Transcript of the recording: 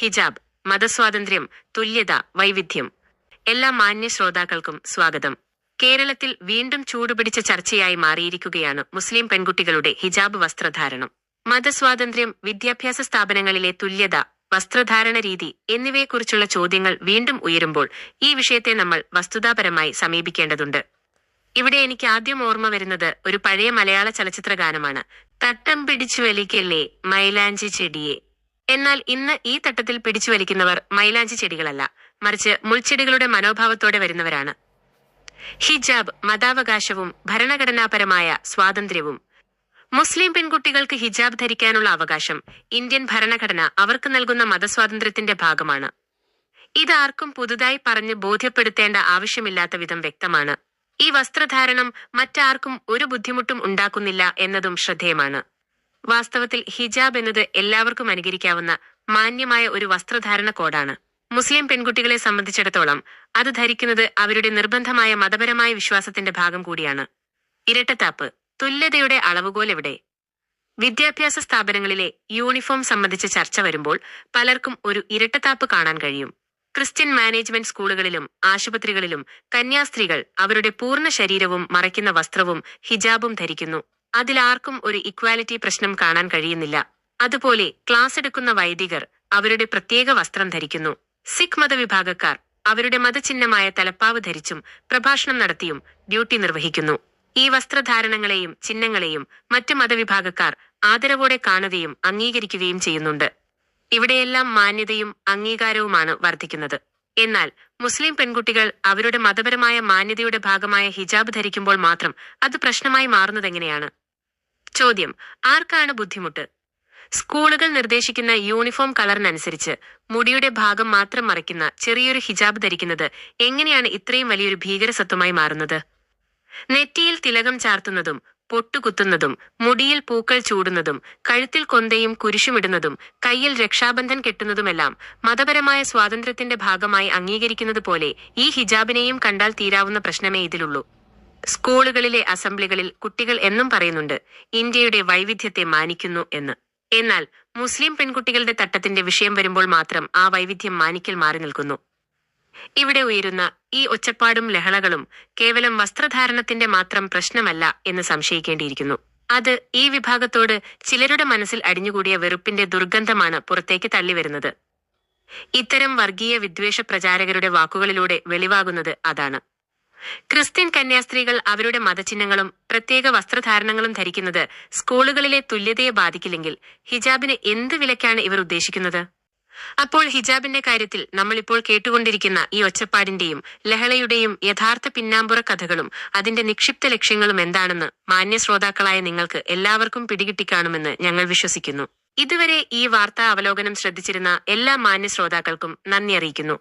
ഹിജാബ് മതസ്വാതന്ത്ര്യം തുല്യത വൈവിധ്യം. എല്ലാ മാന്യ ശ്രോതാക്കൾക്കും സ്വാഗതം. കേരളത്തിൽ വീണ്ടും ചൂടുപിടിച്ച ചർച്ചയായി മാറിയിരിക്കുകയാണ് മുസ്ലിം പെൺകുട്ടികളുടെ ഹിജാബ് വസ്ത്രധാരണം. മതസ്വാതന്ത്ര്യം വിദ്യാഭ്യാസ സ്ഥാപനങ്ങളിലെ തുല്യത വസ്ത്രധാരണ രീതി എന്നിവയെക്കുറിച്ചുള്ള ചോദ്യങ്ങൾ വീണ്ടും ഉയരുമ്പോൾ ഈ വിഷയത്തെ നമ്മൾ വസ്തുതാപരമായി സമീപിക്കേണ്ടതുണ്ട്. ഇവിടെ എനിക്ക് ആദ്യം ഓർമ്മ വരുന്നത് ഒരു പഴയ മലയാള ചലച്ചിത്ര ഗാനമാണ് തട്ടം പിടിച്ചു വലിക്കല്ലേ മൈലാഞ്ചി ചെടിയെ? എന്നാൽ ഇന്ന് ഈ തട്ടത്തിൽ പിടിച്ചു വലിക്കുന്നവർ മൈലാഞ്ചി ചെടികളല്ല. മറിച്ച് മുൾച്ചെടികളുടെ മനോഭാവത്തോടെ വരുന്നവരാണ്. ഹിജാബ് മതാവകാശവും ഭരണഘടനാപരമായ സ്വാതന്ത്ര്യവും. മുസ്ലിം പെൺകുട്ടികൾക്ക് ഹിജാബ് ധരിക്കാനുള്ള അവകാശം ഇന്ത്യൻ ഭരണഘടന അവർക്ക് നൽകുന്ന മതസ്വാതന്ത്ര്യത്തിന്റെ ഭാഗമാണ്. ഇത് ആർക്കും പുതുതായി പറഞ്ഞ് ബോധ്യപ്പെടുത്തേണ്ട ആവശ്യമില്ലാത്ത വിധം വ്യക്തമാണ്. ഈ വസ്ത്രധാരണം മറ്റാർക്കും ഒരു ബുദ്ധിമുട്ടും ഉണ്ടാക്കുന്നില്ല എന്നതും ശ്രദ്ധേയമാണ്. വാസ്തവത്തിൽ ഹിജാബ് എന്നത് എല്ലാവർക്കും അനുകരിക്കാവുന്ന മാന്യമായ ഒരു വസ്ത്രധാരണ കോഡാണ്. മുസ്ലിം പെൺകുട്ടികളെ സംബന്ധിച്ചിടത്തോളം അത് ധരിക്കുന്നത് അവരുടെ നിർബന്ധമായ മതപരമായ വിശ്വാസത്തിന്റെ ഭാഗം കൂടിയാണ്. ഇരട്ടത്താപ്പ് തുല്യതയുടെ അളവുകോൽ എവിടെ? വിദ്യാഭ്യാസ സ്ഥാപനങ്ങളിലെ യൂണിഫോം സംബന്ധിച്ച ചർച്ച വരുമ്പോൾ പലർക്കും ഒരു ഇരട്ടത്താപ്പ് കാണാൻ കഴിയും. ക്രിസ്ത്യൻ മാനേജ്മെന്റ് സ്കൂളുകളിലും ആശുപത്രികളിലും കന്യാസ്ത്രീകൾ അവരുടെ പൂർണ ശരീരവും മറയ്ക്കുന്ന വസ്ത്രവും ഹിജാബും ധരിക്കുന്നു. അതിലാർക്കും ഒരു ഇക്വാലിറ്റി പ്രശ്നം കാണാൻ കഴിയുന്നില്ല. അതുപോലെ ക്ലാസ് എടുക്കുന്ന വൈദികർ അവരുടെ പ്രത്യേക വസ്ത്രം ധരിക്കുന്നു. സിഖ് മതവിഭാഗക്കാർ അവരുടെ മതചിഹ്നമായ തലപ്പാവ് ധരിച്ചും പ്രഭാഷണം നടത്തിയും ഡ്യൂട്ടി നിർവഹിക്കുന്നു. ഈ വസ്ത്രധാരണങ്ങളെയും ചിഹ്നങ്ങളെയും മറ്റ് മതവിഭാഗക്കാർ ആദരവോടെ കാണുകയും അംഗീകരിക്കുകയും ചെയ്യുന്നുണ്ട്. ഇവിടെയെല്ലാം മാന്യതയും അംഗീകാരവുമാണ് വർദ്ധിക്കുന്നത്. എന്നാൽ മുസ്ലിം പെൺകുട്ടികൾ അവരുടെ മതപരമായ മാന്യതയുടെ ഭാഗമായ ഹിജാബ് ധരിക്കുമ്പോൾ മാത്രം അത് പ്രശ്നമായി മാറുന്നതെങ്ങനെയാണ്? ചോദ്യം. ആർക്കാണ് ബുദ്ധിമുട്ട്? സ്കൂളുകൾ നിർദ്ദേശിക്കുന്ന യൂണിഫോം കളറിനനുസരിച്ച് മുടിയുടെ ഭാഗം മാത്രം മറയ്ക്കുന്ന ചെറിയൊരു ഹിജാബ് ധരിക്കുന്നത് എങ്ങനെയാണ് ഇത്രയും വലിയൊരു ഭീകരസത്വമായി മാറുന്നത്? നെറ്റിയിൽ തിലകം ചാർത്തുന്നതും പൊട്ടുകുത്തുന്നതും മുടിയിൽ പൂക്കൾ ചൂടുന്നതും കഴുത്തിൽ കൊന്തയും കുരിശുമിടുന്നതും കയ്യിൽ രക്ഷാബന്ധൻ കെട്ടുന്നതുമെല്ലാം മതപരമായ സ്വാതന്ത്ര്യത്തിന്റെ ഭാഗമായി അംഗീകരിക്കുന്നത് പോലെ ഈ ഹിജാബിനെയും കണ്ടാൽ തീരാവുന്ന പ്രശ്നമേ ഇതിലുള്ളൂ. സ്കൂളുകളിലെ അസംബ്ലികളിൽ കുട്ടികൾ എന്നും പറയുന്നുണ്ട് ഇന്ത്യയുടെ വൈവിധ്യത്തെ മാനിക്കുന്നു എന്ന്. എന്നാൽ മുസ്ലിം പെൺകുട്ടികളുടെ തട്ടത്തിന്റെ വിഷയം വരുമ്പോൾ മാത്രം ആ വൈവിധ്യം മാനിക്കൽ മാറി നിൽക്കുന്നു. ഇവിടെ ഉയരുന്ന ഈ ഒച്ചപ്പാടും ലഹളകളും കേവലം വസ്ത്രധാരണത്തിന്റെ മാത്രം പ്രശ്നമല്ല എന്ന് സംശയിക്കേണ്ടിയിരിക്കുന്നു. അത് ഈ വിഭാഗത്തോട് ചിലരുടെ മനസ്സിൽ അടിഞ്ഞുകൂടിയ വെറുപ്പിന്റെ ദുർഗന്ധമാണ് പുറത്തേക്ക് തള്ളിവരുന്നത്. ഇത്തരം വർഗീയ വിദ്വേഷ പ്രചാരകരുടെ വാക്കുകളിലൂടെ വെളിവാകുന്നത് അതാണ്. ക്രിസ്ത്യൻ കന്യാസ്ത്രീകൾ അവരുടെ മതചിഹ്നങ്ങളും പ്രത്യേക വസ്ത്രധാരണങ്ങളും ധരിക്കുന്നത് സ്കൂളുകളിലെ തുല്യതയെ ബാധിക്കില്ലെങ്കിൽ ഹിജാബിന് എന്ത് വിലക്കാണ് ഇവർ ഉദ്ദേശിക്കുന്നത്? അപ്പോൾ ഹിജാബിന്റെ കാര്യത്തിൽ നമ്മളിപ്പോൾ കേട്ടുകൊണ്ടിരിക്കുന്ന ഈ ഒച്ചപ്പാടിന്റെയും ലഹളയുടെയും യഥാർത്ഥ പിന്നാമ്പുറ കഥകളും അതിന്റെ നിക്ഷിപ്ത ലക്ഷ്യങ്ങളും എന്താണെന്ന് മാന്യ ശ്രോതാക്കളായ നിങ്ങൾക്ക് എല്ലാവർക്കും പിടികിട്ടിക്കാണുമെന്ന് ഞങ്ങൾ വിശ്വസിക്കുന്നു. ഇതുവരെ ഈ വാർത്താ അവലോകനം ശ്രദ്ധിച്ചിരുന്ന എല്ലാ മാന്യ ശ്രോതാക്കൾക്കും നന്ദി അറിയിക്കുന്നു.